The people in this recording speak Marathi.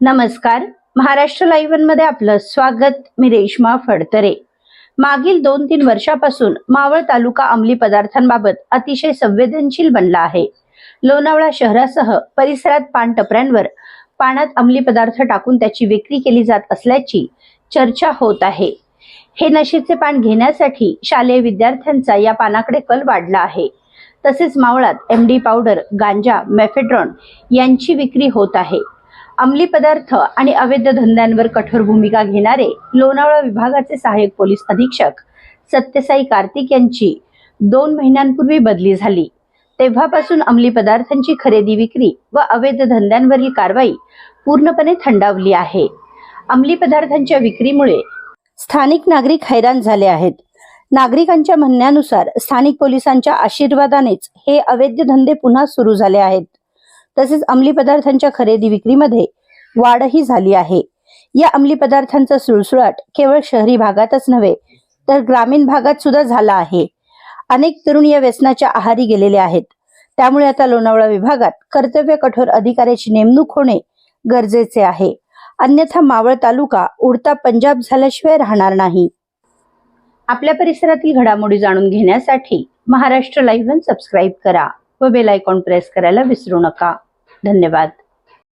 नमस्कार. महाराष्ट्र लाईव्हमध्ये आपलं स्वागत. मी रेश्मा फडतरे. मागील दोन तीन वर्षापासून मावळ तालुका अंमली पदार्थांबाबत अतिशय संवेदनशील बनला आहे. लोणावळा शहरासह परिसरात पान टपऱ्यांवर पाण्यात अंमली पदार्थ टाकून त्याची विक्री केली जात असल्याची चर्चा होत आहे. हे नशेचे पान घेण्यासाठी शालेय विद्यार्थ्यांचा या पानाकडे कल वाढला आहे. तसेच मावळात एम डी पावडर गांजा मेफेड्रॉन यांची विक्री होत आहे. अंमली पदार्थ आणि अवैध धंद्यांवर कठोर भूमिका घेणारे लोणावळा विभागाचे सहाय्यक पोलीस अधीक्षक सत्यसाई कार्तिक यांची दोन महिन्यांपूर्वी बदली झाली. तेव्हापासून अंमली पदार्थांची खरेदी विक्री व अवैध धंद्यांवरील कारवाई पूर्णपणे थंडावली आहे. अंमली पदार्थांच्या विक्रीमुळे स्थानिक नागरिक हैराण झाले आहेत. नागरिकांच्या म्हणण्यानुसार स्थानिक पोलिसांच्या आशीर्वादानेच हे अवैध धंदे पुन्हा सुरू झाले आहेत. तसेच अंमली पदार्थांच्या खरेदी विक्रीमध्ये वाढही झाली आहे. या अंमली पदार्थांचा सुळसुळाट केवळ शहरी भागातच नव्हे तर ग्रामीण भागात सुद्धा झाला आहे. अनेक तरुण या व्यसनाच्या आहारी गेलेले आहेत. त्यामुळे आता लोणावळा विभागात कर्तव्य कठोर अधिकाऱ्याची नेमणूक होणे गरजेचे आहे. अन्यथा मावळ तालुका उडता पंजाब झाल्याशिवाय राहणार नाही. आपल्या परिसरातील घडामोडी जाणून घेण्यासाठी महाराष्ट्र लाईव्ह सबस्क्राईब करा व बेल आयकॉन प्रेस करायला विसरू नका. धन्यवाद.